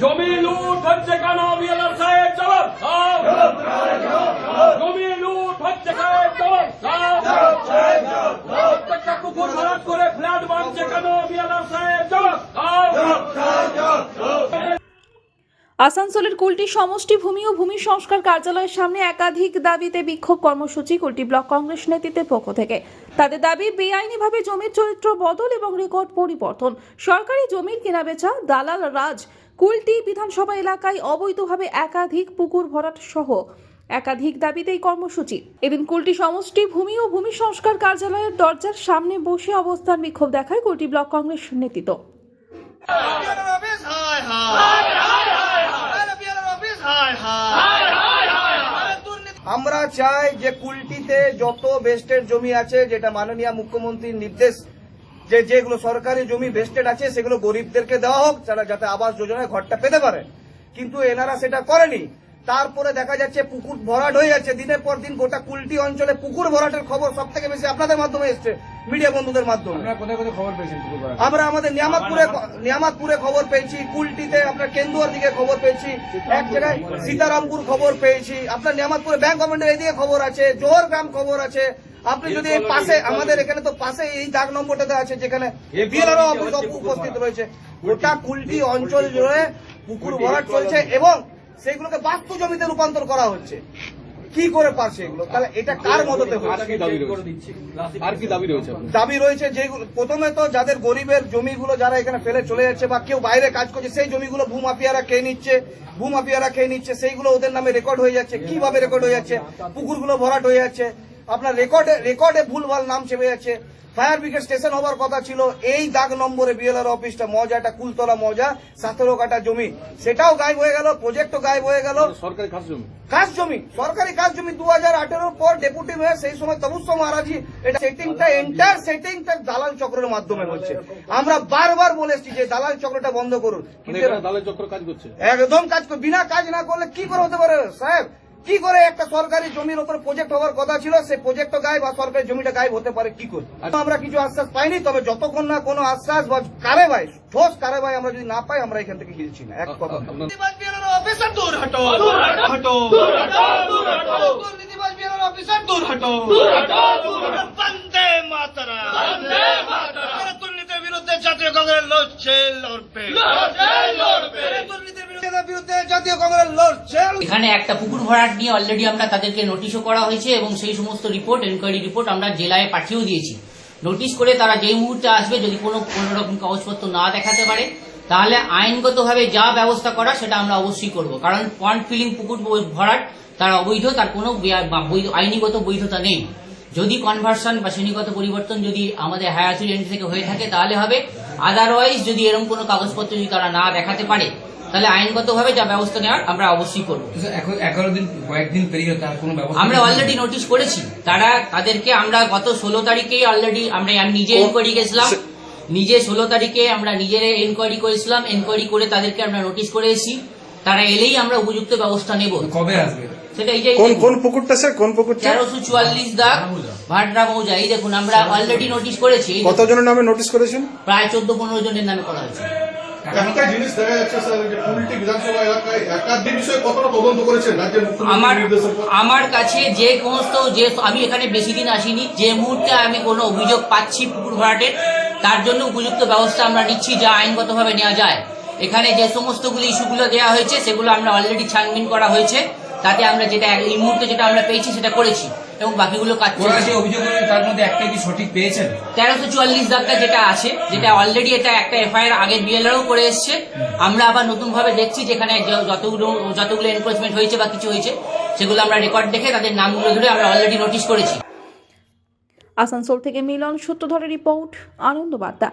জমি লুট হচ্ছে কেন বিএলআর সাহেব? জবাব জমি লুট হচ্ছে সাহেব জবাব প্রত্যেকটা কুকুর ভরাট করে ফ্ল্যাট বাঁধছে কেন বিএলআর সাহেব? জবাব আসানসোলের কুলটি সমষ্টি ভূমি ও ভূমি সংস্কার কার্যালয়ের সামনে একাধিক দাবিতে বিক্ষোভ কর্মসূচি কুলটি ব্লক কংগ্রেস নেতৃত্বের পক্ষ থেকে। তাদের দাবি বেআইনিভাবে জমির চরিত্র বদল এবং রেকর্ড পরিবর্তন। সরকারি জমির কেনাবেচা দালাল রাজ। কুলটি বিধানসভা এলাকায় অবৈধভাবে একাধিক পুকুর ভরাট সহ একাধিক দাবিতে এই কর্মসূচি। এদিন কুলটি সমষ্টি ভূমি ও ভূমি সংস্কার কার্যালয়ের দরজার সামনে বসে অবস্থান বিক্ষোভ দেখায় কুলটি ব্লক কংগ্রেস নেতৃত্ব। আমরা চাই যে কুলটিতে যত বেস্টের জমি আছে, যেটা মাননীয় মুখ্যমন্ত্রীর নির্দেশ যে যেগুলো সরকারি জমি বেস্টেড আছে সেগুলো গরিবদেরকে দেওয়া হোক তারা যাতে আবাস যোজনায় ঘরটা পেতে পারে। কিন্তু এনারা সেটা করেনি। তারপরে দেখা যাচ্ছে পুকুর ভরাট হয়ে যাচ্ছে। দিনের পর দিন গোটা কুলটি অঞ্চলে পুকুর ভরাটের খবর সব থেকে বেশি আপনাদের মাধ্যমে এসছে মিডিয়া বন্ধুদের মাধ্যমে। আমরা আমাদের নিয়ামতপুরে নিয়ামতপুরে খবর পেয়েছি কুলটিতে আপনার কেন্দুয়ার দিকে খবর পেয়েছি এক জায়গায় সীতারামপুর খবর পেয়েছি। আপনার নিয়ামতপুরে ব্যাংক গভর্নমেন্টের এইদিকে খবর আছে জোহর গ্রাম খবর আছে। আপনি যদি এই পাশে আমাদের এখানে তো পাশে এই দাগ নম্বরটাতে আছে যেখানে বিএলআরও অফিস উপস্থিত রয়েছে। গোটা কুলটি অঞ্চল জুড়ে পুকুর ভরাট চলছে এবং সেগুলোকে বাস্তু জমিতে রূপান্তর করা হচ্ছে। কি করে পারছে এগুলো? তাহলে এটা কার মদতে আর কি দাবি রয়েছে? দাবি রয়েছে যেগুলো প্রথমে তো যাদের গরিবের জমিগুলো যারা এখানে ফেলে চলে যাচ্ছে বা কেউ বাইরে কাজ করছে সেই জমিগুলো ভূমাফিয়ারা খেয়ে নিচ্ছে। ভূমাফিয়ারা খেয়ে নিচ্ছে সেইগুলো ওদের নামে রেকর্ড হয়ে যাচ্ছে। কীভাবে রেকর্ড হয়ে যাচ্ছে? পুকুরগুলো ভরাট হয়ে যাচ্ছে। আপনার রেকর্ডে রেকর্ডে ভুলভাল নাম চেপে যাচ্ছে। ফায়ার ব্রিগেড স্টেশন হবার কথা ছিল এই দাগ নম্বরে বিএলআর অফিসটা মজাটা কুলতলা মজা সতেরো কাটা জমি। সেটাও গায়েব হয়ে গেল প্রজেক্টও গায়েব হয়ে গেল। সরকারি খাস জমি। কাজ জমি সরকারি কাজ জমি দু হাজার আঠেরোর পর ডেপুটি মেয়র সেই সময় তবুস্ব মহারাজি এটা সেটিংটা এন্টার সেটিংটা দালাল চক্রের মাধ্যমে হচ্ছে আমরা বারবার বলে এসেছি যে দালাল চক্রটা বন্ধ করুন। মানে দালের চক্র কাজ করছে। একদম কাজ বিনা কাজ না করলে কি করে হতে পারে? সাহেব কি করে একটা সরকারি জমির উপর প্রজেক্ট হওয়ার কথা ছিল সে প্রজেক্ট গায়ে বা সরকারি জমিটা গায়ে হতে পারে কি করে? আমরা কিছু আশ্বাস পাইনি তবে যতক্ষণ না কোনো আশ্বাস বা কারে ভাই ঠোস কারে ভাই আমরা যদি না পাই আমরা এখান থেকে গিয়েছি না এক কথা অফিসার দূর হটো। দূর হটো। দূর হটো দূর হটো। দূর হটো। দূর হটো দূর হটো বন্দে মাতরম বন্দে মাতরম আরে দুর্নীতির বিরুদ্ধে জাতীয় কংগ্রেস লড়ছে লড়বে লড়ছে লড়বে আরে দুর্নীতির বিরুদ্ধে বিরুদ্ধে জাতীয় কংগ্রেস লড়ছে। এখানে একটা পুকুর ভরাট নিয়ে অলরেডি আমরা তাদেরকে নোটিশও করা হয়েছে এবং সেই সমস্ত রিপোর্ট এনকোয়ারি রিপোর্ট আমরা জেলায় পাঠিয়েও দিয়েছি। নোটিশ করে তারা যেই মুহূর্তে আসবে, যদি কোনো কোনো রকম কাগজপত্র না দেখাতে পারে, তাহলে আইনগতভাবে যা ব্যবস্থা করা সেটা আমরা অবশ্যই করব। কারণ পয়েন্ট ফিলিং পুকুর ভরাট, তার অবৈধ, তার কোনো আইনিগত বৈধতা নেই। যদি কনভার্সন বা শ্রেণীগত পরিবর্তন যদি আমাদের হায়ার থেকে হয়ে থাকে, তাহলে হবে। আদারওয়াইজ যদি এরকম কোনো কাগজপত্র যদি তারা না দেখাতে পারে তাহলে আইনগতভাবে যা ব্যবস্থা নেওয়ার আমরা অবশ্যই করব। এখন এগারো দিন কয়েকদিন পেরিয়ে তার কোনো ব্যবস্থা আমরা অলরেডি নোটিশ করেছি। তারা তাদেরকে আমরা গত ষোলো তারিখেই অলরেডি আমরা নিজে এনকোয়ারি গেছিলাম নিজে ষোলো তারিখে আমরা নিজের এনকোয়ারি করেছিলাম। এনকোয়ারি করে তাদেরকে আমরা নোটিশ করে এসেছি তারা এলেই আমরা উপযুক্ত ব্যবস্থা নেব। কবে আসবে? সেটা এই যে কোন কোন পুকুরটা স্যার? কোন পুকুরটা? তেরোশো চুয়াল্লিশ দাগ ভাটরা মৌজা। এই দেখুন আমরা অলরেডি নোটিশ করেছি। কতজনের নামে নোটিশ করেছেন? প্রায় চোদ্দ পনেরো জনের নামে করা হয়েছে। একটা জিনিস দেখা যাচ্ছে স্যার যে কুলটি বিধানসভা এলাকায় একাধিক বিষয়ে কতটা তদন্ত করেছেন রাজ্যের আমার কাছে যে সমস্ত যে আমি এখানে বেশি দিন আসিনি যে মুহূর্তে আমি কোনো অভিযোগ পাচ্ছি পুকুর ভরাটের তার জন্য উপযুক্ত ব্যবস্থা আমরা নিচ্ছি যা আইনগতভাবে নেওয়া যায়। এখানে যে সমস্তগুলি ইস্যুগুলো দেওয়া হয়েছে সেগুলো আমরা অলরেডি ছানবিন করা হয়েছে। তাতে আমরা যেটা এই মুহূর্তে যেটা আমরা পেয়েছি সেটা করেছি এবং বাকিগুলো কাজ চলছে অভিযোগ তার মধ্যে একটা কি সঠিক পেয়েছেন? তেরোশো চুয়াল্লিশ দাগটা যেটা আছে যেটা অলরেডি এটা একটা এফআইআর আগের বিএলআরও করে এসছে। আমরা আবার নতুনভাবে দেখছি যেখানে যতগুলো যতগুলো এনক্রোচমেন্ট হয়েছে বা কিছু হয়েছে সেগুলো আমরা রেকর্ড দেখে তাদের নামগুলো ধরে আমরা অলরেডি নোটিশ করেছি। আসানসোল থেকে মিলন সূত্রধরের রিপোর্ট আনন্দ বার্তা